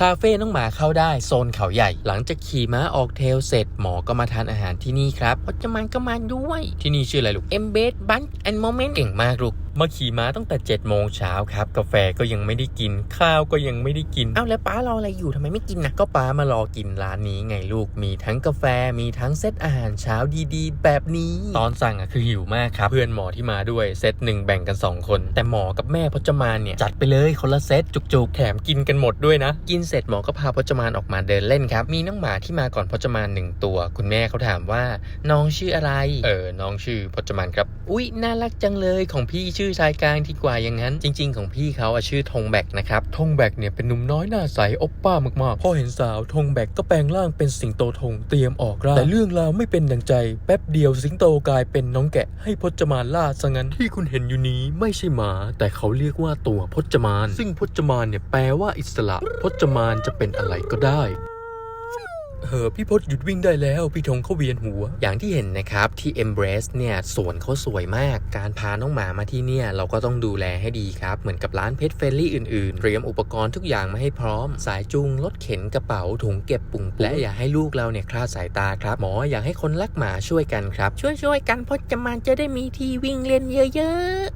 คาเฟ่น้องหมาเข้าได้โซนเขาใหญ่ หลังจากขี่ม้าออกเทลเสร็จหมอก็มาทานอาหารที่นี่ครับพจมันก็มาด้วย ที่นี่ชื่ออะไรลูก e m b e d Bunch and Moment เก่งมากลูก มาขี่ม้าตั้งแต่7จ็ดโมงเช้าครับกาแฟก็ยังไม่ได้กิน ข้าวก็ยังไม่ได้กินเอ้าแล้วป้ารออะไรอยู่ทำไมไม่กินนะก็ป้ามารอกินร้านนี้ไงลูกมีทั้งกาแฟมีทั้งเซตอาหารเช้าดีๆ แบบนี้ ตอนสั่งอะคือหิวมากครับเพื่อนหมอที่มาด้วยเซตหนึ่งแบ่งกัน 2 คน แต่หมอกับแม่พจมานเนี่ยจัดไปเลยคนละเซตจุกๆแถมกินกันหมดด้วยนะ กินเสร็จหมอก็พาพจมานออกมาเดินเล่นครับมีน้องหมาที่มาก่อนพจมานหนึ่งตัว คุณแม่เขาถามว่า น้องชื่ออะไร เออน้องชื่อพจมานครับอุ๊ยน่ารักจังเลยของพี่ชื่อชายกลางที่กว่าอย่างนั้น จริง ๆ ของพี่เขาอชื่อธงแบกนะครับธงแบกเนี่ยเป็นหนุ่มน้อยหน้าใสอบป้ามากๆพอเห็นสาวธงแบกก็แปลงร่างเป็นสิงโตธงเตรียมออกร่าแต่เรื่องราวไม่เป็นดังใจ แป๊บเดียวสิงโตกลายเป็นน้องแกะให้พจมานล่าซะงั้นที่คุณเห็นอยู่นี้ไม่ใช่หมา แต่เขาเรียกว่าตัวพจมาน ซึ่งพจมานเนี่ยแปลว่าอิสระ พจมานจะเป็นอะไรก็ได้ เออพี่พศหยุดวิ่งได้แล้ว พี่ธงเขาเวียนหัว อย่างที่เห็นนะครับที่ Embrace เนี่ยสวนเขาสวยมาก การพาน้องหมามาที่เนี่ยเราก็ต้องดูแลให้ดีครับ เหมือนกับร้านเพ t เฟ r ลี่อื่นๆ เตรียมอุปกรณ์ทุกอย่างมาให้พร้อม สายจูงรถเข็นกระเป๋าถุงเก็บปุ่งและอย่าให้ลูกเราเนี่ยคลาดสายตาครับหมออยากให้คนรักหมาช่วยกันครับ ช่วยๆกันพจมานจะได้มีที่วิ่งเล่นเยอะๆ